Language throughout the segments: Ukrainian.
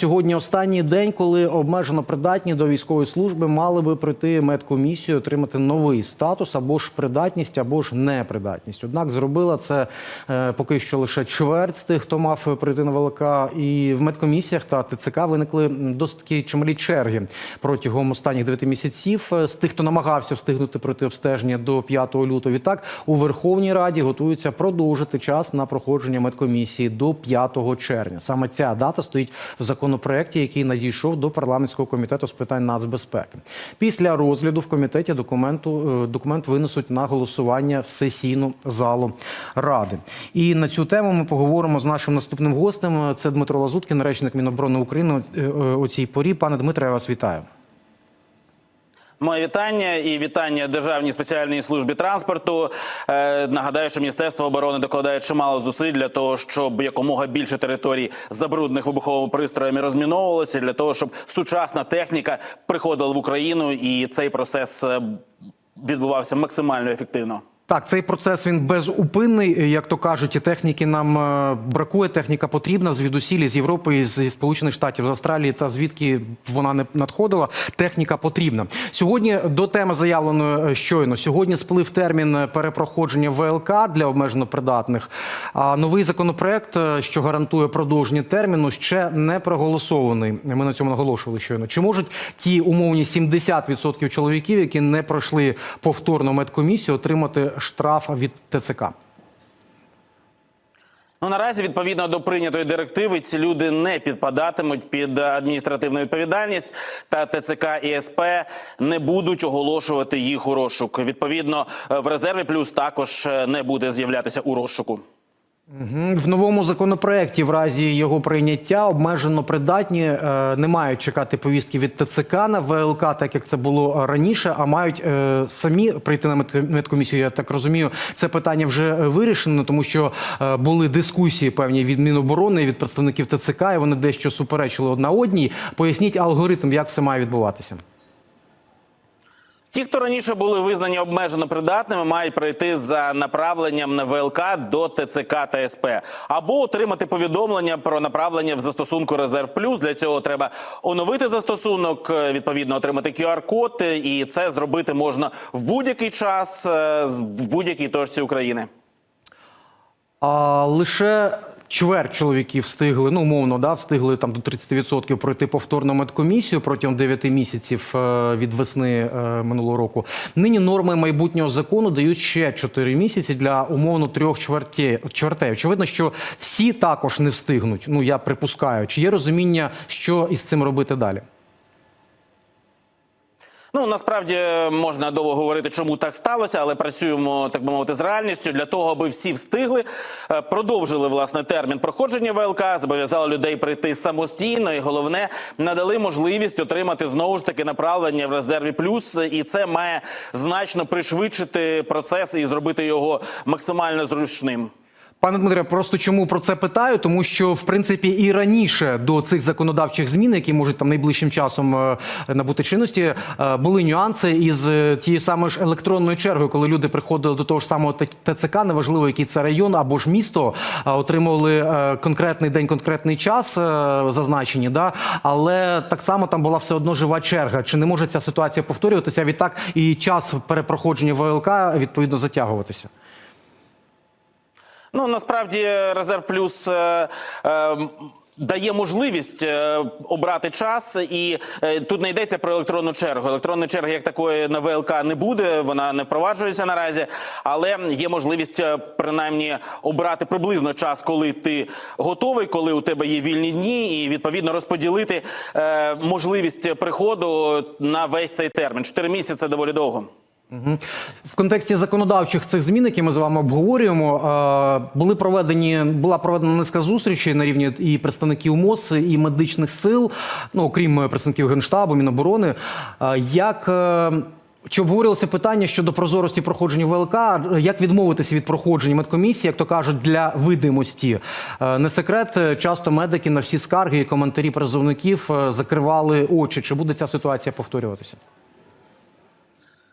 Сьогодні останній день, коли обмежено придатні до військової служби мали би пройти медкомісію, отримати новий статус або ж придатність, або ж непридатність. Однак зробила це е, поки що лише чверть з тих, хто мав прийти на ВЛК. І в медкомісіях та ТЦК виникли досить чималі черги протягом останніх 9 місяців. Е, З тих, хто намагався встигнути пройти обстеження до 5 лютого. Відтак у Верховній Раді готуються продовжити час на проходження медкомісії до 5 червня. Саме ця дата стоїть в законопроекті, який надійшов до парламентського комітету з питань нацбезпеки. Після розгляду в комітеті документу е, документ винесуть на голосування в сесійну залу ради. І на цю тему ми поговоримо з нашим наступним гостем. Це Дмитро Лазуткін, речник Міноборони України е, е, у цій порі. Пане Дмитре, я вас вітаю. Моє вітання і вітання Державній спеціальній службі транспорту. Е, нагадаю, що Міністерство оборони докладає чимало зусиль для того, щоб якомога більше територій забруднених вибуховими пристроями розміновувалося, для того, щоб сучасна техніка приходила в Україну, і цей процес е, відбувався максимально ефективно. Так, цей процес він безупинний. Як то кажуть, і техніки нам е, бракує. Техніка потрібна звідусілі з Європи, з Сполучених Штатів, з Австралії та звідки вона не надходила. Техніка потрібна. Сьогодні до теми заявленої е, щойно. Сьогодні сплив термін перепроходження ВЛК для обмежено придатних. А новий законопроект, е, що гарантує продовження терміну, ще не проголосований. Ми на цьому наголошували щойно. Чи можуть ті умовні 70% чоловіків, які не пройшли повторну медкомісію, отримати штраф від ТЦК? Ну наразі, відповідно до прийнятої директиви, ці люди не підпадатимуть під адміністративну відповідальність, та ТЦК і СП не будуть оголошувати їх у розшук. Відповідно, в резерві плюс також е, не буде з'являтися у розшуку. В новому законопроекті, в разі його прийняття, обмежено придатні е, не мають чекати повістки від ТЦК на ВЛК, так як це було раніше, а мають е, самі прийти на мед- медкомісію. Я так розумію, це питання вже е, вирішено, тому що е, були дискусії певні від Міноборони, від представників ТЦК, і вони дещо суперечили одна одній. Поясніть алгоритм, як все має відбуватися. Ті, хто раніше були визнані обмежено придатними, мають прийти за направленням на ВЛК до ТЦК та СП або отримати повідомлення про направлення в застосунку Резерв Плюс. Для цього треба оновити застосунок, е, відповідно отримати QR-код, е, і це зробити можна в будь-який час е, з- будь-якій точці України. А лише чверть чоловіків встигли, ну умовно, да, встигли там до 30% пройти повторну медкомісію протягом 9 місяців е, від весни е, минулого року. Нині норми майбутнього закону дають ще 4 місяці для умовно трьох чвертей. чвертей. Очевидно, що всі також не встигнуть. Ну я припускаю. Чи є розуміння, що із цим робити далі? Ну насправді можна довго говорити, чому так сталося, але працюємо так би мовити з реальністю для того, аби всі встигли. Е, Продовжили власне термін проходження ВЛК, зобов'язали людей прийти самостійно, і головне надали можливість отримати знову ж таки направлення в резерві плюс, і це має значно пришвидшити процес і зробити його максимально зручним. Пане Дмитре, просто чому про це питаю? Тому що в принципі і раніше до цих законодавчих змін, які можуть там найближчим часом е, набути чинності, е, були нюанси із е, тією самою ж електронною чергою, коли люди приходили до того ж самого ТЦК, неважливо який це район або ж місто, отримували конкретний день, конкретний час зазначені, да але так само там була все одно жива черга. Чи не може ця ситуація повторюватися? Відтак і час перепроходження ВЛК відповідно затягуватися? Ну насправді резерв плюс. Е, е, Дає можливість е, обрати час, і е, тут не йдеться про електронну чергу. Електронної черги як такої на ВЛК не буде, вона не впроваджується наразі, але є можливість е, принаймні обрати приблизно час, коли ти готовий, коли у тебе є вільні дні, і відповідно розподілити можливість приходу на весь цей термін. Чотири місяці доволі довго. В контексті законодавчих цих змін, які ми з вами обговорюємо, е, були проведені була проведена низка зустрічей на рівні і представників МОЗ, і медичних сил, ну окрім представників генштабу, міноборони. Е, Як е, чи обговорювалося питання щодо прозорості проходження ВЛК? Як відмовитися від проходження медкомісії, як то кажуть, для видимості? Е, Не секрет, е, часто медики на всі скарги і коментарі призовників е, закривали очі. Чи буде ця ситуація повторюватися?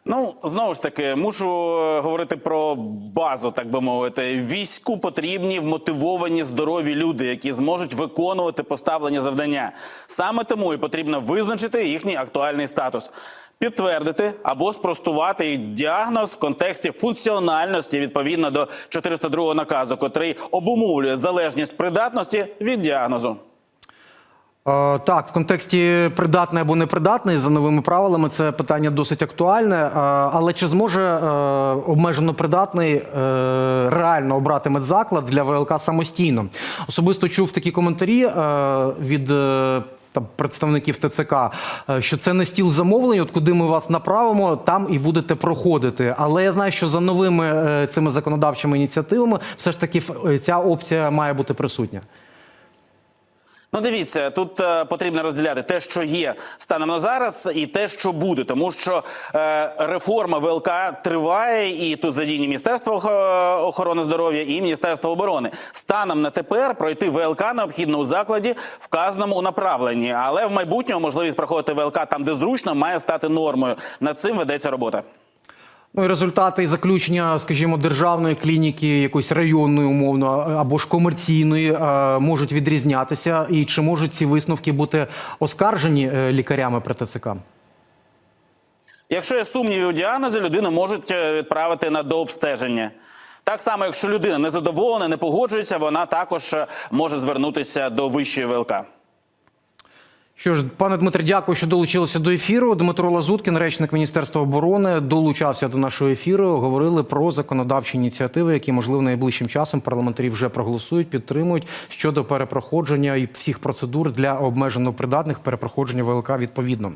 Ну, знову ж таки, мушу е, говорити про базу, так би мовити. Війську потрібні вмотивовані здорові люди, які зможуть виконувати поставлені завдання. Саме тому і потрібно визначити їхній актуальний статус, підтвердити або спростувати діагноз в контексті функціональності відповідно до 402 наказу, котрий обумовлює залежність придатності від діагнозу. Е, Так, в контексті придатний або непридатний за новими правилами це питання досить актуальне. Е, Але чи зможе е, обмежено придатний реально обрати медзаклад для ВЛК самостійно? Особисто чув такі коментарі від. Там представників ТЦК, що це не стіл замовлень, от куди ми вас направимо, там і будете проходити. Але я знаю, що за новими цими законодавчими ініціативами все ж таки ця опція має бути присутня. Ну, дивіться, тут е, потрібно розділяти те, що є станом на зараз, і те, що буде, тому що е, реформа ВЛК триває, і тут задіяні Міністерство охорони здоров'я і Міністерство оборони. Станом на тепер пройти ВЛК необхідно у закладі, вказаному у направленні, але в майбутньому можливість проходити ВЛК там, де зручно, має стати нормою. Над цим ведеться робота. Ну і результати і заключення, скажімо, державної клініки, якоїсь районної, умовно, або ж комерційної, е, можуть відрізнятися. І чи можуть ці висновки бути оскаржені е, лікарями при ТЦК? Якщо є сумніви у діагнозі, людину можуть е, відправити на дообстеження. Так само, якщо людина не задоволена, не погоджується, вона також може звернутися до вищої ВЛК. Що ж, пане Дмитре, дякую, що долучилися до ефіру. Дмитро Лазуткін, речник Міністерства оборони, долучався до нашого ефіру. Говорили про законодавчі ініціативи, які можливо найближчим часом парламентарі вже проголосують, підтримують щодо перепроходження і всіх процедур для обмежено придатних перепроходження ВЛК відповідно.